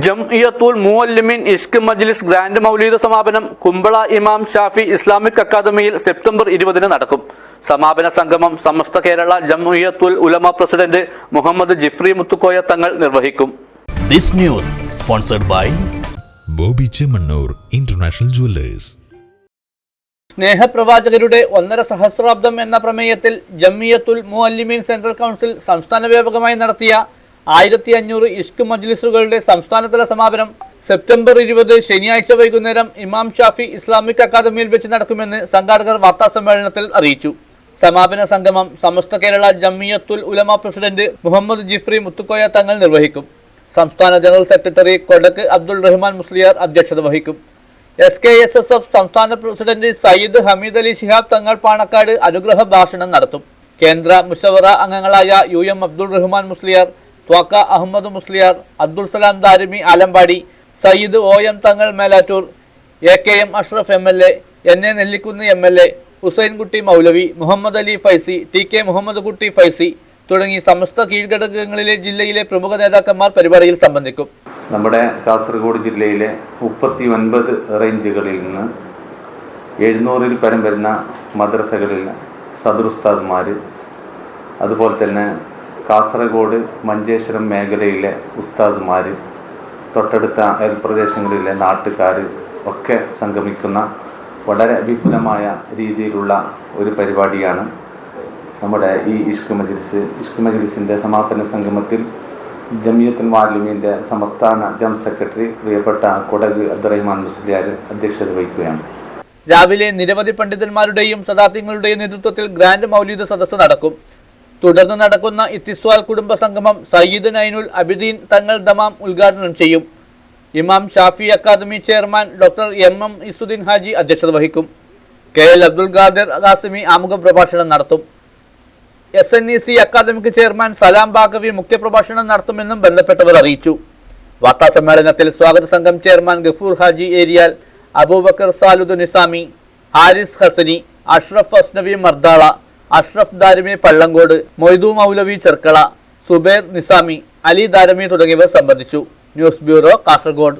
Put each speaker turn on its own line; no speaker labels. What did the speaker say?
ജംഇയത്തുൽ മുഅല്ലിമീൻ ഇഷ്ക് മജ്ലിസ് ഗ്രാൻഡ് മൗലീദ് സമാപനം കുമ്പള ഇമാം ഷാഫി ഇസ്ലാമിക് അക്കാദമിയിൽ സെപ്റ്റംബർ ഇരുപതിന് നടക്കും. സമാപന സംഗമം സമസ്ത കേരള ജംഇയത്തുൽ ഉലമ പ്രസിഡന്റ് മുഹമ്മദ് ജിഫ്രി മുത്തുക്കോയ തങ്ങൾ നിർവഹിക്കും.
This news sponsored by
Boby Chemmanur international jewellers.
സ്നേഹപ്രവാചകരുടെ ഒന്നര സഹസ്രാബ്ദം എന്ന പ്രമേയത്തിൽ ജംഇയത്തുൽ മുഅല്ലിമീൻ സെൻട്രൽ കൗൺസിൽ സംസ്ഥാന വ്യാപകമായി നടത്തിയ ആയിരത്തി അഞ്ഞൂറ് ഇഷ്ക് മജ്ലിസുകളുടെ സംസ്ഥാനതല സമാപനം സെപ്റ്റംബർ ഇരുപത് ശനിയാഴ്ച വൈകുന്നേരം ഇമാം ഷാഫി ഇസ്ലാമിക് അക്കാദമിയിൽ വെച്ച് നടക്കുമെന്ന് സംഘാടകർ വാർത്താസമ്മേളനത്തിൽ അറിയിച്ചു. സമാപന സംഗമം സമസ്ത കേരള ജമ്മിയത്തുൽ ഉലമ പ്രസിഡന്റ് മുഹമ്മദ് ജിഫ്രി മുത്തുക്കോയ തങ്ങൾ നിർവഹിക്കും. സംസ്ഥാന general secretary Kodak Abdul Rahman Musliyar അധ്യക്ഷത വഹിക്കും. S K S S F സംസ്ഥാന പ്രസിഡന്റ് സയ്യിദ് ഹമീദ് അലി ശിഹാബ് തങ്ങൾ പാണക്കാട് അനുഗ്രഹ ഭാഷണം നടത്തും. കേന്ദ്ര മുഷവറ അംഗങ്ങളായ U M Abdul Rahman Musliyar Thwakka Ahmed Musliyar Abdul Salam Darimi Alampady Sayyid O M Thangal Melattur A K M Ashraf M L A N A Nellikunnu M L A Hussainkutty Moulavi Muhammad Ali Faizy T K Muhammad Kutty Faizy തുടങ്ങി സമസ്ത കീഴ്ഘടകങ്ങളിലെ ജില്ലയിലെ പ്രമുഖ നേതാക്കന്മാർ പരിപാടിയിൽ സംബന്ധിക്കും.
നമ്മുടെ കാസർഗോഡ് ജില്ലയിലെ മുപ്പത്തി ഒൻപത് റേഞ്ചുകളിൽ നിന്ന് എഴുന്നൂറിൽ പരം വരുന്ന മദ്രസകളിൽ സദർ ഉസ്താദ്മാർ അതുപോലെ തന്നെ കാസർഗോഡ് മഞ്ചേശ്വരം മേഖലയിലെ ഉസ്താദ്മാർ തൊട്ടടുത്ത അയൽ പ്രദേശങ്ങളിലെ നാട്ടുകാർ ഒക്കെ സംഗമിക്കുന്ന വളരെ വിപുലമായ രീതിയിലുള്ള ഒരു പരിപാടിയാണ് നമ്മുടെ ഈ ഇഷ്ക് മജിലിസ്. ഇഷ്ക് മജിലിസിന്റെ സമാപന സംഗമത്തിൽ ജമിയത്തുൽ മാലിമിന്റെ സംസ്ഥാന ജനറൽ സെക്രട്ടറി പ്രിയപ്പെട്ട കൊടക് അബ്ദുറഹിമാൻ മുസ്ലിയാർ അധ്യക്ഷത വഹിക്കുകയാണ്.
രാവിലെ നിരവധി പണ്ഡിതന്മാരുടെയും സദാത്യങ്ങളുടെയും നേതൃത്വത്തിൽ ഗ്രാൻഡ് മൗലീദ് സദസ്സ് നടക്കും. തുടർന്ന് നടക്കുന്ന ഇത്തിസ്വാൽ കുടുംബ സംഗമം സയ്യിദ് നൈനുൽ അബിദീൻ തങ്ങൾ ദമാം ഉദ്ഘാടനം ചെയ്യും. Imam Shafi academy chairman doctor M M Izzuddin Haji അധ്യക്ഷത വഹിക്കും. കെ എൽ അബ്ദുൽ ഖാദിർ ഖാസിമി ആമുഖ പ്രഭാഷണം നടത്തും. S N E C academic chairman Salam Baqavi മുഖ്യപ്രഭാഷണം നടത്തുമെന്നും ബന്ധപ്പെട്ടവർ അറിയിച്ചു. വാർത്താ സമ്മേളനത്തിൽ സ്വാഗത സംഘം ചെയർമാൻ ഗഫൂർ ഹാജി ഏരിയാൽ അബൂബക്കർ സാലുദ് നിസാമി ഹാരിസ് ഹസനി അഷ്റഫ് അസ്നവി മർദാള അഷ്റഫ് ദാരമി പള്ളങ്കോട് മൊയ്തു മൗലവി ചെർക്കള സുബൈർ നിസാമി അലി ദാരമി തുടങ്ങിയവർ സംബന്ധിച്ചു. News bureau Kasaragod.